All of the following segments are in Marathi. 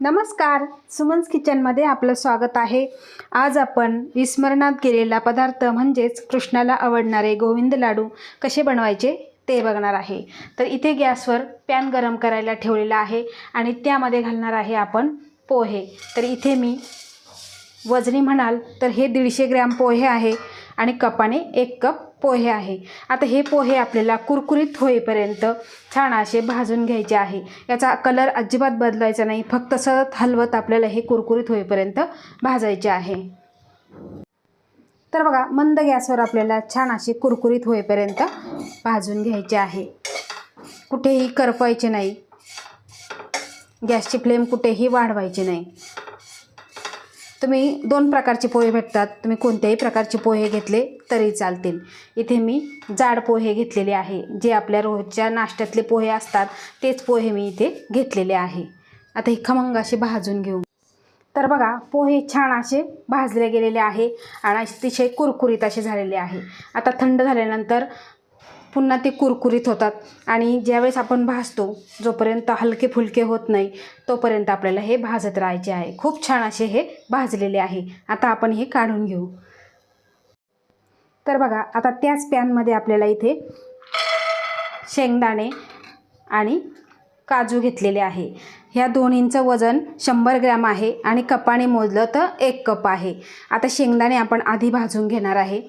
नमस्कार. सुमन्स किचनमध्ये आपलं स्वागत आहे. आज आपण विस्मरणात गेलेला पदार्थ म्हणजेच कृष्णाला आवडणारे गोविंद लाडू कसे बनवायचे ते बघणार आहे. तर इथे गॅसवर पॅन गरम करायला ठेवलेला आहे आणि त्यामध्ये घालणार आहे आपण पोहे. तर इथे मी वजनी म्हणाल तर हे दीडशे ग्रॅम पोहे आहे आणि कपाने एक कप पोहे आहे. आता हे पोहे आपल्याला कुरकुरीत होईपर्यंत छान असे भाजून घ्यायचे आहे. याचा कलर अजिबात बदलायचा नाही. फक्त सतत हलवत आपल्याला हे कुरकुरीत होईपर्यंत भाजायचे आहे. तर बघा मंद गॅसवर आपल्याला छान असे कुरकुरीत होईपर्यंत भाजून घ्यायचे आहे. कुठेही करपायचे नाही. गॅसची फ्लेम कुठेही वाढवायची नाही. तुम्ही दोन प्रकारचे पोहे भेटतात. तुम्ही कोणत्याही प्रकारचे पोहे घेतले तरी चालतील. इथे मी जाड पोहे घेतलेले आहे. जे आपल्या रोजच्या नाश्त्यातले पोहे असतात तेच पोहे मी इथे घेतलेले आहे. आता हे खमंग असे भाजून घेऊ. तर बघा पोहे छान असे भाजले गेलेले आहे आणि अतिशय कुरकुरीत असे झालेले आहे. आता थंड झाल्यानंतर पुन्हा ते कुरकुरीत होतात. आणि ज्यावेळेस आपण भाजतो जोपर्यंत हलके फुलके होत नाही तोपर्यंत आपल्याला हे भाजत राहायचे आहे. खूप छान असे हे भाजलेले आहे. आता आपण हे काढून घेऊ. तर बघा आता त्याच पॅनमध्ये आपल्याला इथे शेंगदाणे आणि काजू घेतलेले आहे. ह्या दोन्हींचं वजन शंभर ग्रॅम आहे आणि कपाने मोजलं तर एक कप आहे. आता शेंगदाणे आपण आधी भाजून घेणार आहे.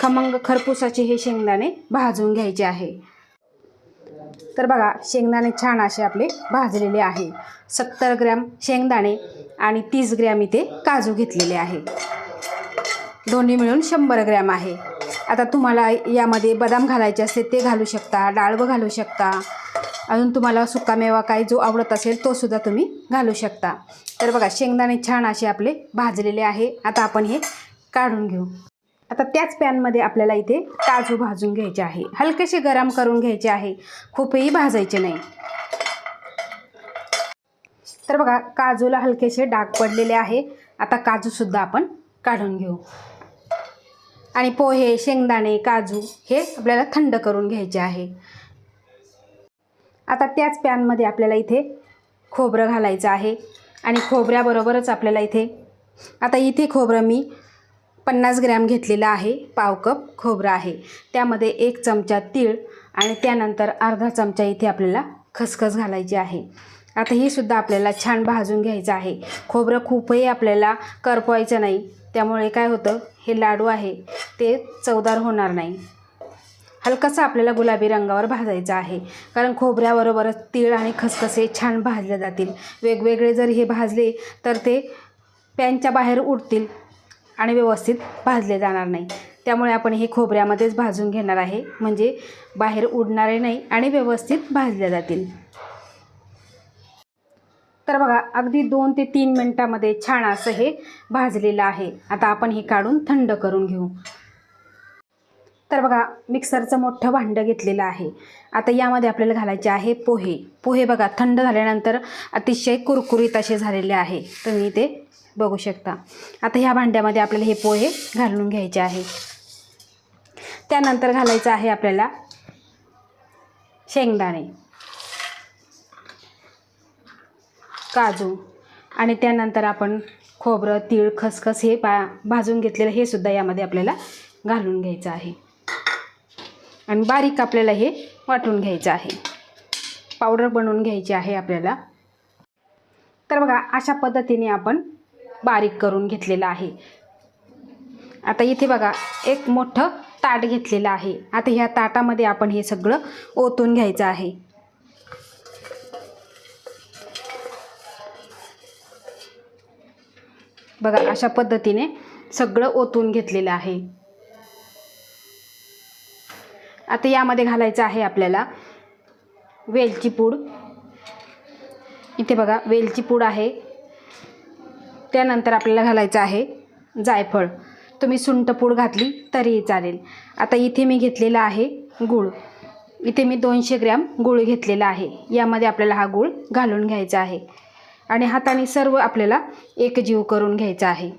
खमंग खरपूसाचे हे शेंगदाणे भाजून घ्यायचे आहे. तर बघा शेंगदाणे छान असे आपले भाजलेले आहे. सत्तर ग्रॅम शेंगदाणे आणि तीस ग्रॅम इथे काजू घेतलेले आहे. दोन्ही मिळून शंभर ग्रॅम आहे. आता तुम्हाला यामध्ये बदाम घालायचे असते ते घालू शकता डाळवं घालू शकता. अजून तुम्हाला सुकामेवा काही जो आवडत असेल तो सुद्धा तुम्ही घालू शकता. तर बघा शेंगदाणे छान असे आपले भाजलेले आहे. आता आपण हे काढून घेऊ. आता त्याच पॅनमध्ये आपल्याला इथे काजू भाजून घ्यायचे आहे. हलकेसे गरम करून घ्यायचे आहे. खूपही भाजायचे नाही. तर बघा काजूला हलकेसे डाग पडलेले आहे. आता काजूसुद्धा आपण काढून घेऊ. आणि पोहे शेंगदाणे काजू हे आपल्याला थंड करून घ्यायचे आहे. आता त्याच पॅनमध्ये आपल्याला इथे खोबरं घालायचं आहे. आणि खोबऱ्याबरोबरच आपल्याला इथे आता इथे खोबरं मी पन्नास ग्रॅम घेतलेलं आहे पाव कप खोबरं आहे. त्यामध्ये एक चमचा तीळ आणि त्यानंतर अर्धा चमचा इथे आपल्याला खसखस घालायची आहे. आता ही सुद्धा आपल्याला छान भाजून घ्यायचं आहे. खोबरं खूपही आपल्याला करपवायचं नाही. त्यामुळे काय होतं हे लाडू आहे ते चवदार होणार नाही. हलकासा आपल्याला गुलाबी रंगावर भाजायचं आहे. कारण खोबऱ्याबरोबरच तीळ आणि खसखसे छान भाजले जातील. वेगवेगळे जर हे भाजले तर ते पॅनच्या बाहेर उडतील. आणि व्यवस्थित भाजले जाणार नाही. त्यामुळे आपण हे खोबऱ्यामध्येच भाजून घेणार आहे. म्हणजे बाहेर उडणारे नाही आणि व्यवस्थित भाजले जातील. तर बघा अगदी दोन ते तीन मिनटामध्ये छान असं हे भाजलेलं आहे. आता आपण हे काढून थंड करून घेऊ. तर बघा मिक्सरचं मोठं भांडं घेतलेलं आहे. आता यामध्ये आपल्याला घालायचे आहे पोहे. पोहे बघा थंड झाल्यानंतर अतिशय कुरकुरीत असे झालेले आहे. तुम्ही ते बघू शकता. आता ह्या भांड्यामध्ये आपल्याला हे पोहे घालून घ्यायचे आहे. त्यानंतर घालायचं आहे आपल्याला शेंगदाणे काजू आणि त्यानंतर आपण खोबरं तीळ खसखस हे पा भाजून घेतलेलं हे सुद्धा यामध्ये आपल्याला घालून घ्यायचं आहे. आणि बारीक आपल्याला हे वाटून घ्यायचं आहे. पावडर बनवून घ्यायची आहे आपल्याला. तर बघा अशा पद्धतीने आपण बारीक करून घेतलेलं आहे. आता इथे बघा एक मोठं ताट घेतलेलं आहे. आता ह्या ताटामध्ये आपण हे सगळं ओतून घ्यायचं आहे. बघा अशा पद्धतीने सगळं ओतून घेतलेलं आहे. आता यामध्ये घालायचं आहे आपल्याला वेलची पूड. इथे बघा वेलची पूड आहे. त्यानंतर आपल्याला घालायचं आहे जायफळ. तुम्ही सुंठपूड घातली तरीही चालेल. आता इथे मी घेतलेला आहे गूळ. इथे मी दोनशे ग्रॅम गूळ घेतलेला आहे. यामध्ये आपल्याला हा गूळ घालून घ्यायचा आहे. आणि हाताने सर्व आपल्याला एकजीव करून घ्यायचा आहे.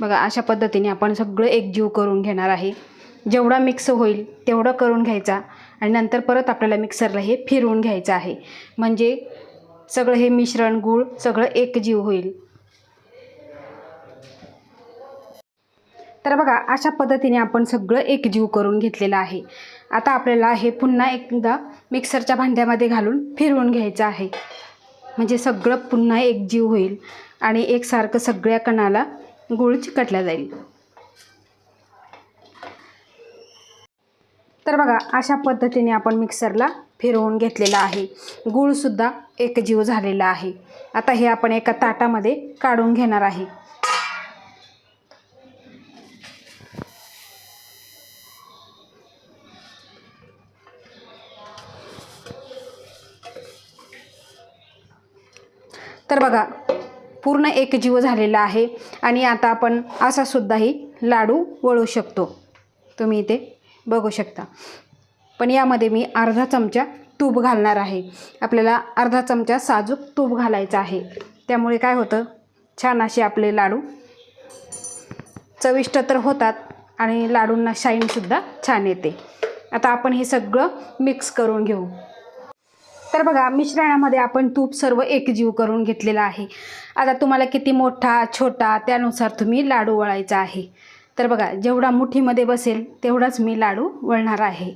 बघा अशा पद्धतीने आपण सगळं एकजीव करून घेणार आहे. जेवढा मिक्स होईल तेवढं करून घ्यायचा. आणि नंतर परत आपल्याला मिक्सरला हे फिरवून घ्यायचं आहे. म्हणजे सगळं हे मिश्रण गूळ सगळं एकजीव होईल. तर बघा अशा पद्धतीने आपण सगळं एकजीव करून घेतलेलं आहे. आता आपल्याला हे पुन्हा एकदा मिक्सरच्या भांड्यामध्ये घालून फिरवून घ्यायचं आहे. म्हणजे सगळं पुन्हा एकजीव होईल आणि एकसारखं सगळ्या कणाला गूळ चिकटला जाईल. तर बघा अशा पद्धतीने आपण मिक्सरला फिरवून घेतलेला आहे. गूळसुद्धा एकजीव झालेला आहे. आता हे आपण एका ताटामध्ये काढून घेणार आहे. तर बघा पूर्ण एकजीव झालेला आहे आणि आता आपण असा सुद्धाही लाडू वळू शकतो. तुम्ही इथे बघू शकता. पण यामध्ये मी अर्धा चमचा तूप घालणार आहे. आपल्याला अर्धा चमचा साजूक तूप घालायचं आहे. त्यामुळे काय होतं? छान असे आपले लाडू चविष्ट तर होतात आणि लाडूंना शाईनसुद्धा छान येते. आता आपण हे सगळं मिक्स करून घेऊ. तर बघा मिश्रणामध्ये आपण तूप सर्व एकजीव करून घेतलेलं आहे. आता तुम्हाला किती मोठा छोटा त्यानुसार तुम्ही लाडू वळायचा आहे. तर बघा जेवढा मुठीमध्ये बसेल तेवढाच मी लाडू वळणार आहे.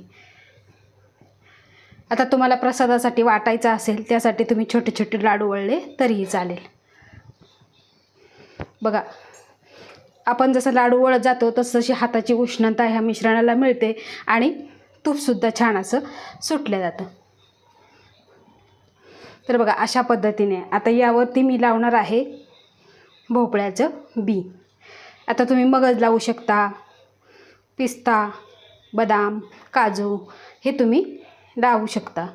आता तुम्हाला प्रसादासाठी वाटायचा असेल त्यासाठी तुम्ही छोटे छोटे लाडू वळले तरीही चालेल. बघा आपण जसं लाडू वळत जातो तसं तशी हाताची उष्णता ह्या मिश्रणाला मिळते आणि तूपसुद्धा छान असं सुटलं जातं. तर बघा अशा पद्धतीने आता यावरती मी लावणार आहे भोपळ्याचं बी. आता तुम्ही मगज लावू शकता पिस्ता बदाम काजू हे तुम्ही लावू शकता.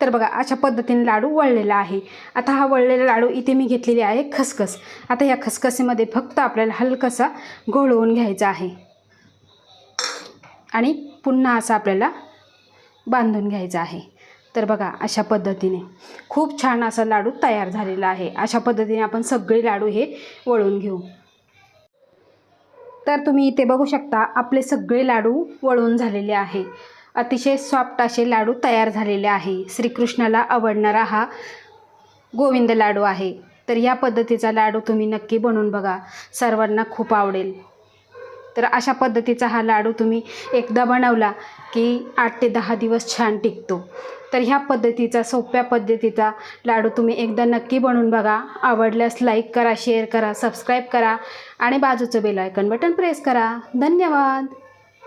तर बघा अशा पद्धतीने लाडू वळलेला आहे. आता हा वळलेला लाडू इथे मी घेतलेली आहे खसखस. आता या खसखसीमध्ये फक्त आपल्याला हलकसा घोळवून घ्यायचा आहे. आणि पुन्हा असं आपल्याला बांधून घ्यायचं आहे. तर बघा अशा पद्धतीने खूप छान असा लाडू तयार झालेला आहे. अशा पद्धतीने आपण सगळे लाडू हे वळून घेऊ. तर तुम्ही इथे बघू शकता आपले सगळे लाडू वळून झालेले आहे. अतिशय सॉफ्ट असे लाडू तयार झालेले आहे. श्रीकृष्णाला आवडणारा हा गोविंद लाडू आहे. तर या पद्धतीचा लाडू तुम्ही नक्की बनवून बघा. सर्वांना खूप आवडेल. तर अशा पद्धतीचा हा लाडू तुम्ही एकदा बनवला की आठ ते दहा दिवस छान टिकतो. तर ह्या पद्धतीचा सोप्या पद्धतीचा लाडू तुम्ही एकदा नक्की बनवून बघा. आवडल्यास लाईक करा शेअर करा सबस्क्राईब करा आणि बाजूचं बेल आयकन बटन प्रेस करा. धन्यवाद!